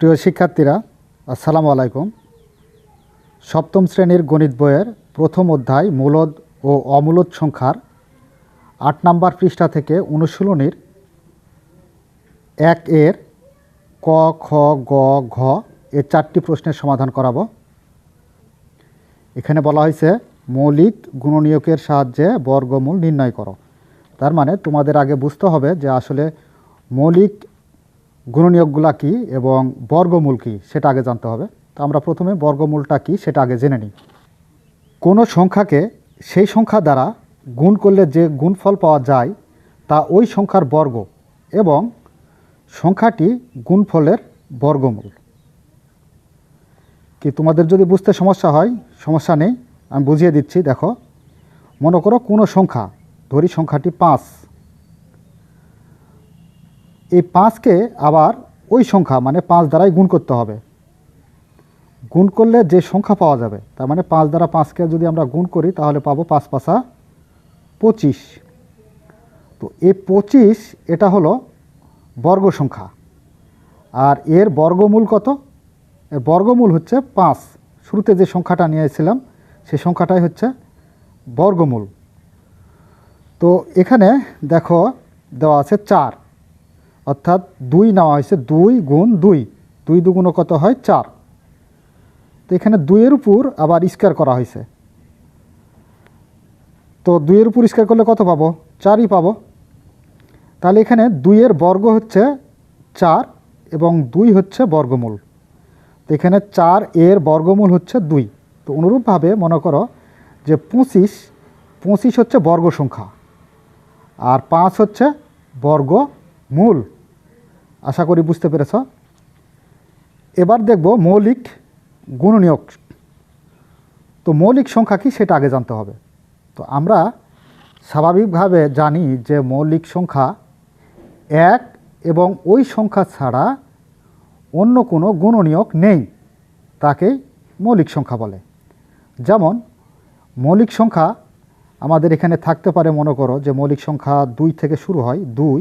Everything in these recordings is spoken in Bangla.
প্রিয় শিক্ষার্থীরা, আসসালামু আলাইকুম। সপ্তম শ্রেণির গণিত বইয়ের প্রথম অধ্যায় মূলদ ও অমূলদ সংখ্যার আট নম্বর পৃষ্ঠা থেকে অনুশীলনীর এক এর ক, খ, গ, ঘ এর চারটি প্রশ্নের সমাধান করাবো। এখানে বলা হয়েছে, মৌলিক গুণনীয়কের সাহায্যে বর্গমূল নির্ণয় করো। তার মানে তোমাদের আগে বুঝতে হবে যে আসলে মৌলিক গুণনীয়কগুলা কী এবং বর্গমূল কী সেটা আগে জানতে হবে। তো আমরা প্রথমে বর্গমূলটা কী সেটা আগে জেনে নিই। কোনো সংখ্যাকে সেই সংখ্যা দ্বারা গুণ করলে যে গুণফল পাওয়া যায় তা ওই সংখ্যার বর্গ এবং সংখ্যাটি গুণফলের বর্গমূল। কি তোমাদের যদি বুঝতে সমস্যা হয়, সমস্যা নেই, আমি বুঝিয়ে দিচ্ছি, দেখো। মনে করো কোনো সংখ্যা, ধরি সংখ্যাটি পাঁচ। এই পাঁচকে আবার ওই সংখ্যা মানে পাঁচ দ্বারাই গুণ করতে হবে। গুণ করলে যে সংখ্যা পাওয়া যাবে, তার মানে পাঁচ দ্বারা পাঁচকে যদি আমরা গুণ করি, তাহলে পাবো পাঁচ পাঁচা পঁচিশ। তো এই পঁচিশ, এটা হলো বর্গ সংখ্যা। আর এর বর্গমূল কত? এর বর্গমূল হচ্ছে পাঁচ। শুরুতে যে সংখ্যাটা নিয়েছিলাম সেই সংখ্যাটাই হচ্ছে বর্গমূল। তো এখানে দেখো, দেওয়া আছে চার। অর্থাৎ দুই নেওয়া হয়েছে দুই গুণ দুই। দুই দুগুণ কত হয়? চার। তো এখানে দুইয়ের উপর আবার স্কোয়ার করা হয়েছে। তো দুইয়ের উপর স্কোয়ার করলে কত পাবো? চারই পাবো। তাহলে এখানে দুইয়ের বর্গ হচ্ছে চার এবং দুই হচ্ছে বর্গমূল। তো এখানে চার এর বর্গমূল হচ্ছে দুই। তো অনুরূপভাবে মনে করো যে পঁচিশ পঁচিশ হচ্ছে বর্গ সংখ্যা আর পাঁচ হচ্ছে বর্গমূল। আশা করি বুঝতে পেরেছ। এবার দেখব মৌলিক গুণনীয়ক। তো মৌলিক সংখ্যা কি সেটা আগে জানতে হবে। তো আমরা স্বাভাবিকভাবে জানি যে মৌলিক সংখ্যা এক এবং ওই সংখ্যা ছাড়া অন্য কোনো গুণনীয়ক নেই তাকেই মৌলিক সংখ্যা বলে। যেমন, মৌলিক সংখ্যা আমাদের এখানে থাকতে পারে, মনে করো যে মৌলিক সংখ্যা দুই থেকে শুরু হয়, দুই,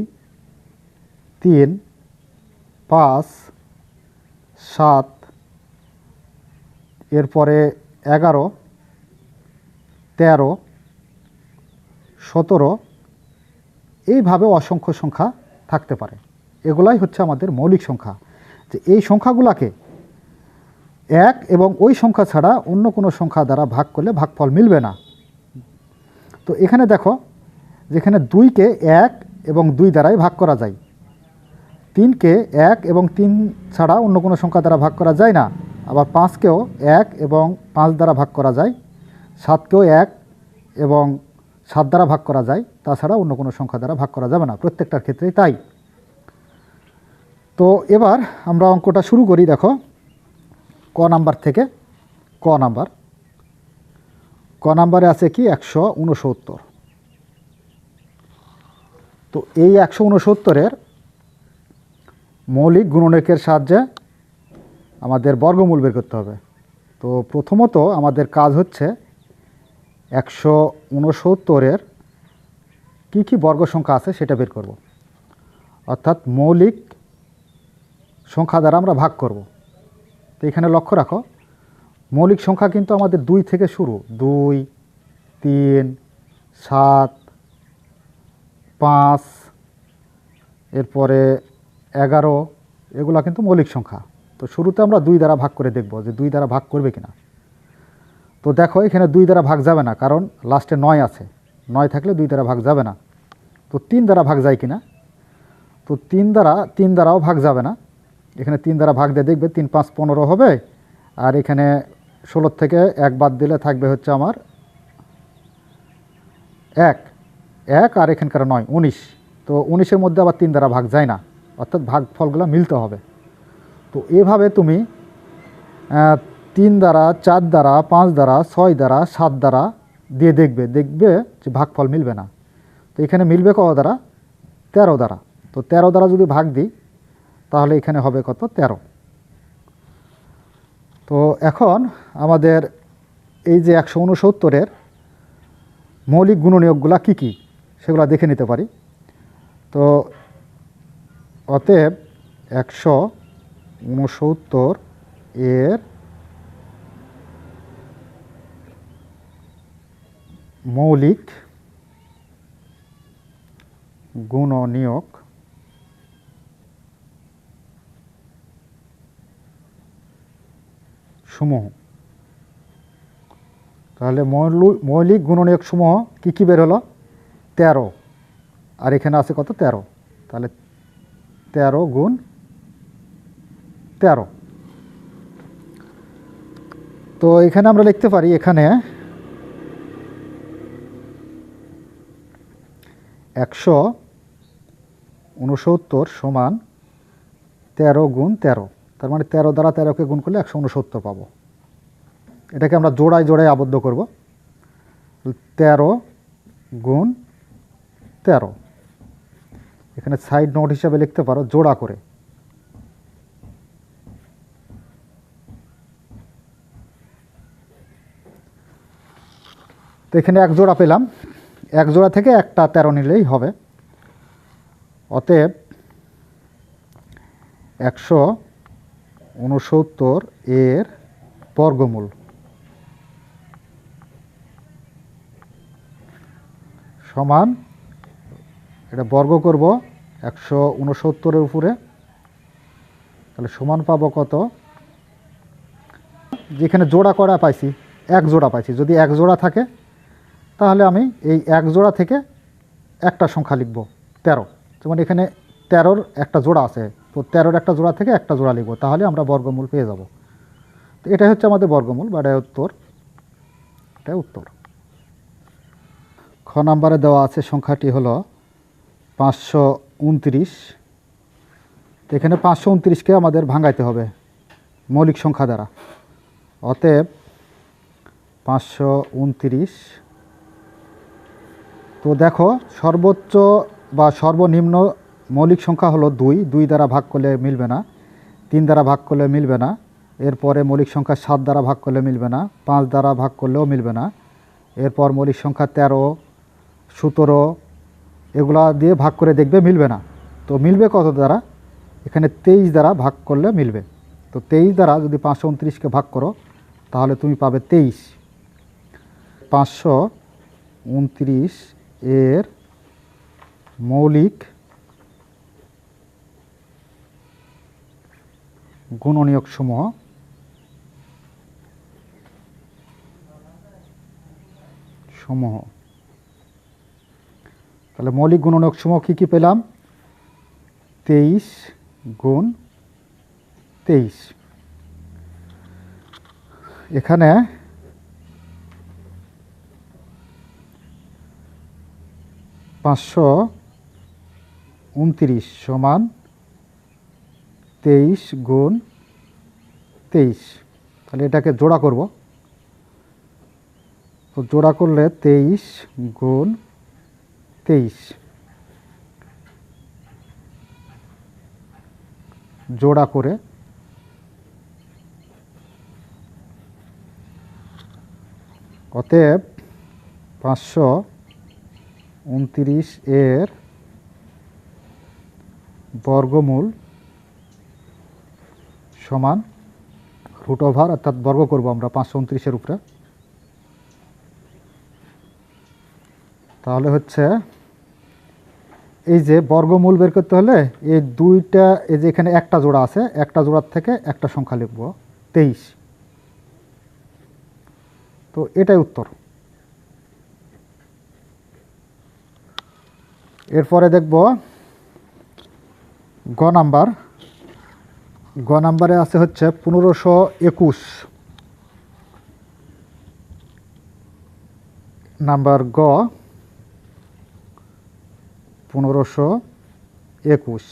তিন পাঁচ, সাত, এরপরে এগারো, তেরো, সতেরো এইভাবে অসংখ্য সংখ্যা থাকতে পারে। এগুলাই হচ্ছে আমাদের মৌলিক সংখ্যা। যে এই সংখ্যাগুলাকে এক এবং ওই সংখ্যা ছাড়া অন্য কোনো সংখ্যা দ্বারা ভাগ করলে ভাগফল মিলবে না। তো এখানে দেখো, যেখানে দুইকে এক এবং দুই দ্বারাই ভাগ করা যায়। তিনকে এক এবং তিন ছাড়া অন্য কোনো সংখ্যা দ্বারা ভাগ করা যায় না। আবার পাঁচকেও এক এবং পাঁচ দ্বারা ভাগ করা যায়। সাতকেও এক এবং সাত দ্বারা ভাগ করা যায়। তাছাড়া অন্য কোনো সংখ্যা দ্বারা ভাগ করা যাবে না। প্রত্যেকটার ক্ষেত্রেই তাই। তো এবার আমরা অঙ্কটা শুরু করি, দেখো। ক নাম্বার থেকে ক নাম্বার। ক নাম্বারে আছে কি? একশো উনসত্তর। তো এই একশো উনসত্তরের মৌলিক গুণনীয়কের সাহায্যে আমাদের বর্গমূল বের করতে হবে। তো প্রথমত আমাদের কাজ হচ্ছে একশো উনসত্তরের কী কী বর্গ সংখ্যা আছে সেটা বের করব। অর্থাৎ মৌলিক সংখ্যা দ্বারা আমরা ভাগ করব। তো এখানে লক্ষ্য রাখো, মৌলিক সংখ্যা কিন্তু আমাদের দুই থেকে শুরু, দুই, তিন, সাত, পাঁচ, এরপরে এগারো, এগুলো কিন্তু মৌলিক সংখ্যা। তো শুরুতে আমরা দুই দ্বারা ভাগ করে দেখব যে দুই দ্বারা ভাগ করবে কিনা। তো দেখো, এখানে দুই দ্বারা ভাগ যাবে না, কারণ লাস্টে নয় আছে। নয় থাকলে দুই দ্বারা ভাগ যাবে না। তো তিন দ্বারা ভাগ যায় কিনা? তো তিন দ্বারা, তিন দ্বারাও ভাগ যাবে না। এখানে তিন দ্বারা ভাগ দিয়ে দেখবে তিন, পাঁচ, পনেরো হবে। আর এখানে ষোলোর থেকে এক বাদ দিলে থাকবে হচ্ছে আমার এক। এক আর এখানকার নয়, উনিশ। তো উনিশের মধ্যে আবার তিন দ্বারা ভাগ যায় না। অর্থাৎ ভাগ ফলগুলো মিলতে হবে। তো এভাবে তুমি তিন দ্বারা, চার দ্বারা, পাঁচ দ্বারা, ছয় দ্বারা, সাত দ্বারা দিয়ে দেখবে। দেখবে যে ভাগফল মিলবে না। তো এখানে মিলবে কত দ্বারা? তেরো দ্বারা। তো তেরো দ্বারা যদি ভাগ দিই, তাহলে এখানে হবে কত? তেরো। তো এখন আমাদের এই যে একশো উনসত্তরের মৌলিক গুণনীয়কগুলা কী কী, সেগুলো দেখে নিতে পারি। তো অতএব একশো উনসত্তর এর মৌলিক গুণনীয়ক সমূহ। তাহলে মৌলু- মৌলিক গুণনীয়ক সমূহ কী কী বের হলো? তেরো। আর এখানে আছে কত? তেরো। তাহলে তেরো গুণ তেরো। তো এখানে আমরা লিখতে পারি এখানে একশো উনসত্তর সমান তেরো গুণ তেরো। তার মানে তেরো দ্বারা তেরোকে গুণ করলে একশো উনসত্তর পাবো। এটাকে আমরা জোড়ায় জোড়ায় আবদ্ধ করব। তেরো গুণ তেরো। এখানে সাইড নোট হিসাবে লিখতে পারো, জোড়া করে। তো এখানে এক জোড়া পেলাম। এক জোড়া থেকে একটা তেরো নিলেই হবে। অতএব একশো উনসত্তর এর বর্গমূল। সমান এটা বর্গ করব একশো উনসত্তরের উপরে। তাহলে সমান পাবো কত? যেখানে জোড়া করা পাইছি, এক জোড়া পাইছি। যদি এক জোড়া থাকে, তাহলে আমি এই এক জোড়া থেকে একটা সংখ্যা লিখব, তেরো। যেমন এখানে তেরোর একটা জোড়া আছে, তো তেরোর একটা জোড়া থেকে একটা জোড়া লিখব, তাহলে আমরা বর্গমূল পেয়ে যাব। তো এটাই হচ্ছে আমাদের বর্গমূল, বা এটাই উত্তর? এটাই উত্তর। খ নাম্বারে দেওয়া আছে সংখ্যাটি হলো পাঁচশো উনত্রিশ। এখানে পাঁচশো উনত্রিশকে আমাদের ভাঙাইতে হবে মৌলিক সংখ্যা দ্বারা। অতএব পাঁচশো উনত্রিশ। তো দেখো, সর্বোচ্চ বা সর্বনিম্ন মৌলিক সংখ্যা হলো দুই। দুই দ্বারা ভাগ করলে মিলবে না। তিন দ্বারা ভাগ করলে মিলবে না। এরপরে মৌলিক সংখ্যা সাত দ্বারা ভাগ করলে মিলবে না। পাঁচ দ্বারা ভাগ করলেও মিলবে না। এরপর মৌলিক সংখ্যা তেরো, সতেরো এগুলা দিয়ে ভাগ করে দেখবে মিলবে না। তো মিলবে কত দ্বারা? এখানে তেইশ দ্বারা ভাগ করলে মিলবে। তো তেইশ দ্বারা যদি পাঁচশো উনত্রিশকে ভাগ করো, তাহলে তুমি পাবে তেইশ। পাঁচশো উনত্রিশ এর মৌলিক গুণনীয়ক সমূহ সমূহ। তাহলে মৌলিক গুণনীয়ক সমূহ কী কী পেলাম? তেইশ গুণ তেইশ। এখানে পাঁচশো উনত্রিশ সমান তেইশ গুণ তেইশ। তাহলে এটাকে জোড়া করব। তো জোড়া করলে তেইশ গুণ তেইশ। জোড়া করে। অতএব পাঁচশো উনত্রিশ এর বর্গমূল সমান রুট ওভার অর্থাৎ বর্গ করব আমরা পাঁচশো উনত্রিশের উপরে। তাহলে হচ্ছে এই যে বর্গমূল বের করতে হলে এই দুইটা, এই যে এখানে একটা জোড়া আছে, একটা জোড়ার থেকে একটা সংখ্যা লিখব, তেইশ। তো এটাই উত্তর। এরপরে দেখব গ নাম্বার। গ নাম্বারে আছে হচ্ছে পনেরোশো একুশ। নাম্বার গ পনেরোশো একুশ।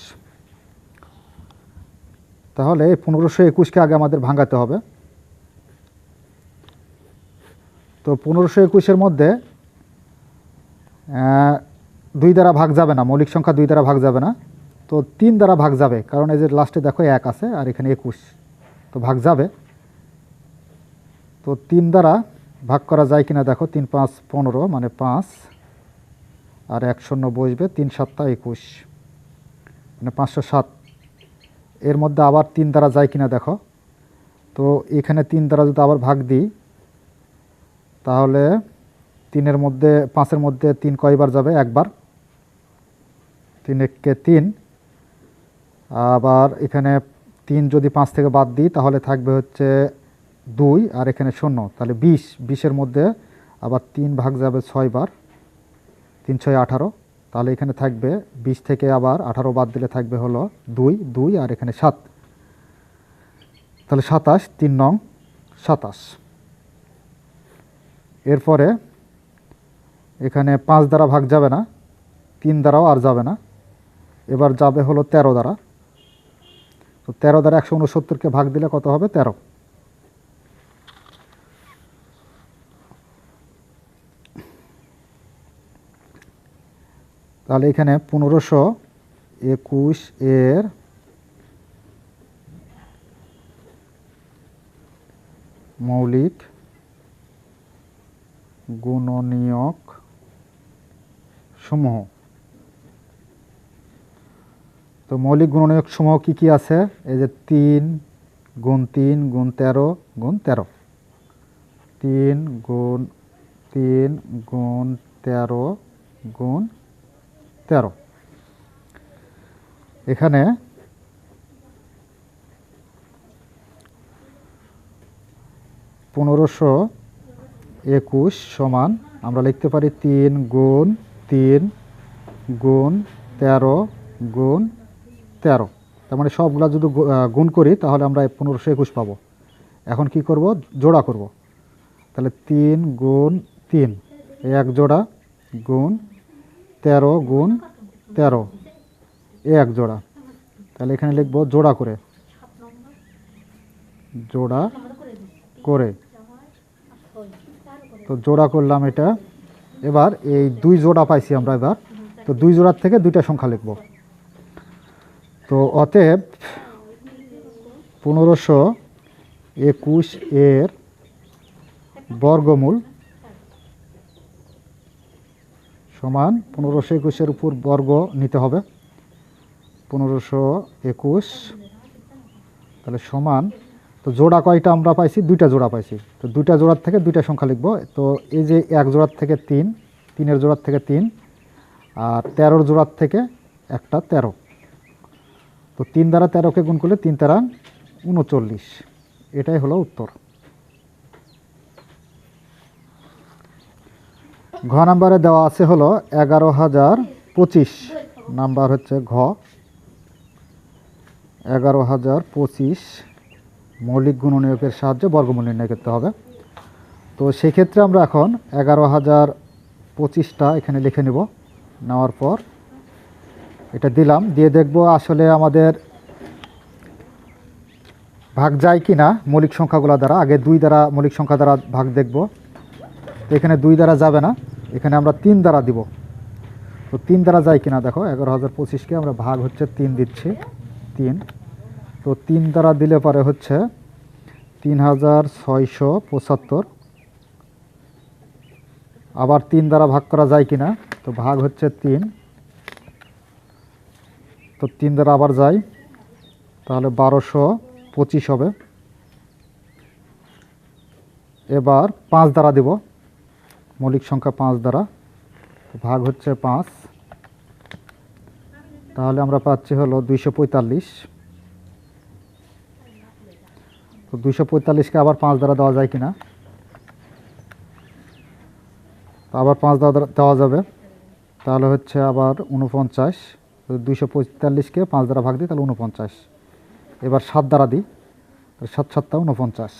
তাহলে এই পনেরোশো একুশকে আগে আমাদের ভাঙাতে হবে। তো পনেরোশো একুশের মধ্যে দুই দ্বারা ভাগ যাবে না, মৌলিক সংখ্যা দুই দ্বারা ভাগ যাবে না। তো তিন দ্বারা ভাগ যাবে, কারণ এই যে লাস্টে দেখো এক আছে আর এখানে একুশ। তো ভাগ যাবে। তো তিন দ্বারা ভাগ করা যায় কিনা দেখো, তিন পাঁচ পনেরো মানে পাঁচ। আর এক শূন্য বসবে তিন সাতটা একুশ। মানে পাঁচশো সাত। এর মধ্যে আবার তিন দ্বারা যায় কিনা দেখো। তো এখানে তিন দ্বারা যদি আবার ভাগ দিই, তাহলে তিনের মধ্যে, পাঁচের মধ্যে তিন কয়বার যাবে? একবার। তিন এককে তিন। আবার এখানে তিন যদি পাঁচ থেকে বাদ দিই, তাহলে থাকবে হচ্ছে দুই, আর এখানে শূন্য। তাহলে বিশ। বিশের মধ্যে আবার তিন ভাগ যাবে ছয়বার। তিন ছয় আঠারো। তাহলে এখানে থাকবে বিশ থেকে আবার আঠারো বাদ দিলে থাকবে হলো দুই দুই আর এখানে সাত। তাহলে সাতাশ, তিন নং সাতাশ। এরপরে এখানে পাঁচ দ্বারা ভাগ যাবে না, তিন দ্বারাও আর যাবে না। এবার যাবে হলো তেরো দ্বারা। তো তেরো দ্বারা একশো উনসত্তরকে ভাগ দিলে কত হবে? তেরো। তাহলে এখানে পনেরোশো একুশ এর মৌলিক গুণনীয়ক সমূহ। তো মৌলিক গুণনীয়ক সমূহ কী কী আছে? এই যে তিন গুণ তিন গুণ তেরো গুণ তেরো। তিন গুণ তিন গুণ তেরো গুণ তেরো। এখানে পনেরোশো একুশ সমান আমরা লিখতে পারি তিন গুণ তিন গুণ তেরো গুণ তেরো। তার মানে সবগুলা যদি গুণ করি তাহলে আমরা পনেরোশো একুশ পাবো। এখন কি করব? জোড়া করব। তাহলে তিন গুণ তিন, এক জোড়া গুণ তেরো গুণ তেরো। এক জোড়া। তাহলে এখানে লিখব জোড়া করে। জোড়া করে। তো জোড়া করলাম এটা। এবার এই দুই জোড়া পাইছি আমরা এবার। তো দুই জোড়ার থেকে দুইটা সংখ্যা লিখব। তো অতএব পনেরোশো একুশ এর বর্গমূল সমান পনেরোশো একুশের উপর বর্গ নিতে হবে। পনেরোশো একুশ তাহলে সমান, তো জোড়া কয়টা আমরা পাইছি? দুইটা জোড়া পাইছি। তো দুইটা জোড়ার থেকে দুইটা সংখ্যা লিখব। তো এই যে এক জোড়ার থেকে তিন, তিনের জোড়ার থেকে তিন, আর তেরোর জোড়ার থেকে একটা তেরো। তো তিন দ্বারা তেরোকে গুণ করলে তিন তেরা উনচল্লিশ। এটাই হলো উত্তর। ঘ নাম্বারে দেওয়া আছে হলো এগারো হাজার পঁচিশ। নাম্বার হচ্ছে ঘ। এগারো হাজার পঁচিশ মৌলিক গুণনীয়কের সাহায্যে বর্গমূল নির্ণয় করতে হবে। তো সেক্ষেত্রে আমরা এখন এগারো হাজার পঁচিশটা এখানে লিখে নেব। নেওয়ার পর এটা দিলাম। দিয়ে দেখব আসলে আমাদের ভাগ যায় কি না মৌলিক সংখ্যাগুলো দ্বারা। আগে দুই দ্বারা মৌলিক সংখ্যা দ্বারা ভাগ দেখব। এখানে দুই দ্বারা যাবে না, এখানে আমরা তিন দ্বারা দিব। তো তিন দ্বারা যায় কিনা দেখো, এগারো হাজার পঁচিশকে আমরা ভাগ হচ্ছে তিন দিচ্ছি, তিন। তো তিন দ্বারা দিলে পরে হচ্ছে তিন হাজার ছয়শো পঁচাত্তর। আবার তিন দ্বারা ভাগ করা যায় কিনা, তো ভাগ হচ্ছে তিন। তো তিন দ্বারা আবার যায়, তাহলে বারোশো পঁচিশ হবে। এবার পাঁচ দ্বারা দেব। মৌলিক সংখ্যা পাঁচ দ্বারা ভাগ হচ্ছে পাঁচ। তাহলে আমরা পাচ্ছি হলো দুইশো পঁয়তাল্লিশ। তো দুইশো পঁয়তাল্লিশকে আবার পাঁচ দ্বারা দেওয়া যায় কিনা? তো আবার পাঁচ দ্বারা দেওয়া যাবে। তাহলে হচ্ছে আবার উনপঞ্চাশ দুইশো পঁয়তাল্লিশকে পাঁচ দ্বারা ভাগ দিই, তাহলে উনপঞ্চাশ এবার সাত দ্বারা দিই সাত সাতটা উনপঞ্চাশ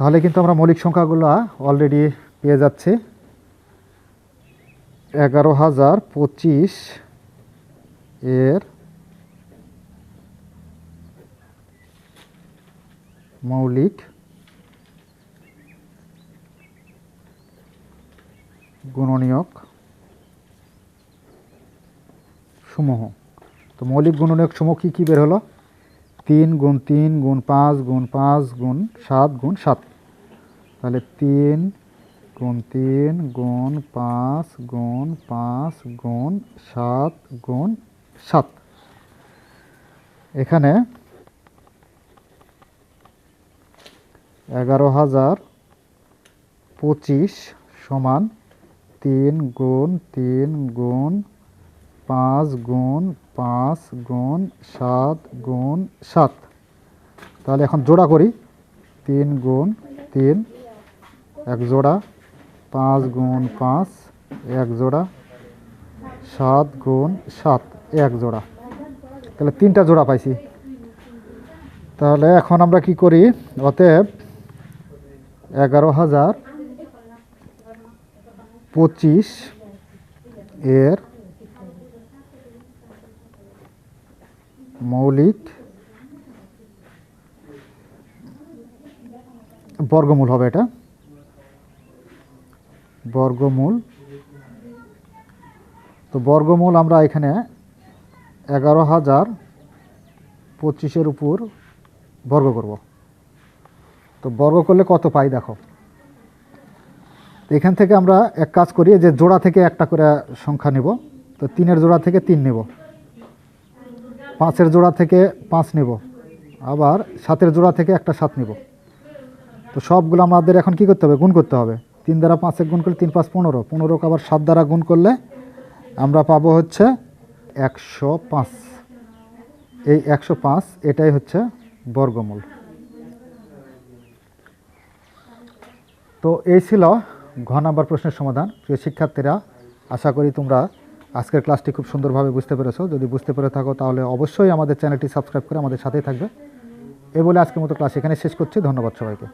তাহলে কিন্তু আমরা মৌলিক সংখ্যাগুলো অলরেডি পেয়ে যাচ্ছি। এগারো হাজার পঁচিশ এর মৌলিক গুণনীয়ক সমূহ। তো মৌলিক গুণনীয়ক সমূহ কী কী বের হলো? তিন গুণ তিন গুণ পাঁচ গুণ পাঁচ গুণ সাত গুণ সাত। তাহলে তিন গুণ তিন গুণ পাঁচ গুণ পাঁচ গুণ সাত গুণ সাত। এখানে এগারো হাজার পঁচিশ সমান তিন গুণ তিন গুণ পাঁচ গুণ পাঁচ গুণ সাত গুণ সাত। তাহলে এখন জোড়া করি। তিন গুণ তিন এক জোড়া, পাঁচ গুণ পাঁচ, এক জোড়া, সাত গুণ সাত, এক জোড়া। তাহলে তিনটা জোড়া পাইছি। তাহলে এখন আমরা কি করি? অতএব এগারো হাজার পঁচিশ এর মৌলিক বর্গমূল হবে এটা। বর্গমূল। তো বর্গমূল আমরা এখানে এগারো হাজার পঁচিশের উপর বর্গ করব। তো বর্গ করলে কত পাই দেখো? এখান থেকে আমরা এক কাজ করি, যে জোড়া থেকে একটা করে সংখ্যা নেব। তো তিনের জোড়া থেকে তিন নেব। পাঁচের জোড়া থেকে পাঁচ নেব। আবার সাতের জোড়া থেকে একটা সাত নেব। তো সবগুলো আমাদের এখন কি করতে হবে? গুণ করতে হবে। তিন দ্বারা পাঁচে গুণ করলে তিন পাঁচ পনেরো। পনেরোকে আবার সাত দ্বারা গুণ করলে আমরা পাবো হচ্ছে একশো পাঁচ। এই একশো পাঁচ, এটাই হচ্ছে বর্গমূল। তো এই ছিল ঘ নাম্বার প্রশ্নের সমাধান। প্রিয় শিক্ষার্থীরা, আশা করি তোমরা আজকের ক্লাসটি খুব সুন্দরভাবে বুঝতে পেরেছ। যদি বুঝতে পেরে থাকো, তাহলে অবশ্যই আমাদের চ্যানেলটি সাবস্ক্রাইব করে আমাদের সাথেই থাকবে। এ বলে আজকের মতো ক্লাস এখানে শেষ করছি। ধন্যবাদ সবাইকে।